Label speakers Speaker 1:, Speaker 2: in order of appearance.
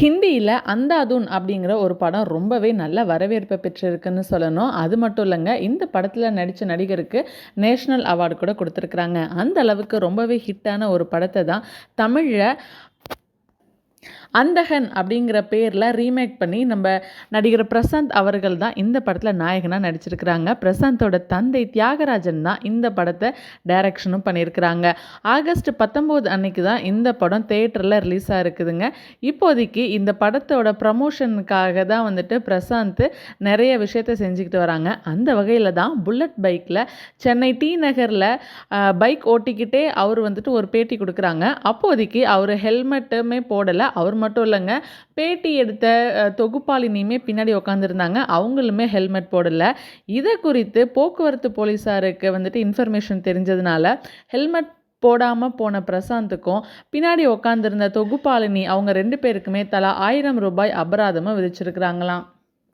Speaker 1: ஹிந்தியில் அந்தாதுன் அப்படிங்கிற ஒரு படம் ரொம்பவே நல்ல வரவேற்பை பெற்றிருக்குன்னு சொல்லணும். அது மட்டும் இல்லைங்க இந்த படத்தில் நடித்த நடிகருக்கு நேஷ்னல் அவார்டு கூட கொடுத்துருக்குறாங்க. அந்த அளவுக்கு ரொம்பவே ஹிட்டான ஒரு படத்தை தான் தமிழில் அந்தகன் அப்படிங்கிற பேரில் ரீமேக் பண்ணி நம்ம நடிகர் பிரசாந்த் அவர்கள் தான் இந்த படத்தில் நாயகனாக நடிச்சிருக்கிறாங்க. பிரசாந்தோட தந்தை தியாகராஜன் தான் இந்த படத்தை டைரக்ஷனும் பண்ணியிருக்கிறாங்க. ஆகஸ்ட் பத்தொம்போது அன்னைக்கு தான் இந்த படம் தேட்டரில் ரிலீஸ் ஆகிருக்குதுங்க இப்போதைக்கு இந்த படத்தோட ப்ரமோஷனுக்காக தான் வந்துட்டு பிரசாந்த் நிறைய விஷயத்த செஞ்சுக்கிட்டு வராங்க. அந்த வகையில் தான் புல்லட் பைக்கில் சென்னை டி நகரில் பைக் ஓட்டிக்கிட்டே அவர் வந்துட்டு ஒரு பேட்டி கொடுக்குறாங்க. அப்போதைக்கு அவர் ஹெல்மெட்டுமே போடலை. அவர் மட்டும் இல்லைங்க. பேட்டி எடுத்த தொகுப்பாளினியுமே பின்னாடி உட்காந்துருந்தாங்க அவங்களுமே ஹெல்மெட் போடலை. இதை குறித்து போக்குவரத்து போலீஸாருக்கு வந்துட்டு இன்ஃபர்மேஷன் தெரிஞ்சதுனால ஹெல்மெட் போடாமல் போன பிரசாந்துக்கும் பின்னாடி உட்காந்துருந்த தொகுப்பாளினி அவங்க ரெண்டு பேருக்குமே தலா ஆயிரம் ரூபாய் அபராதமாக விதிச்சிருக்கிறாங்களாம்.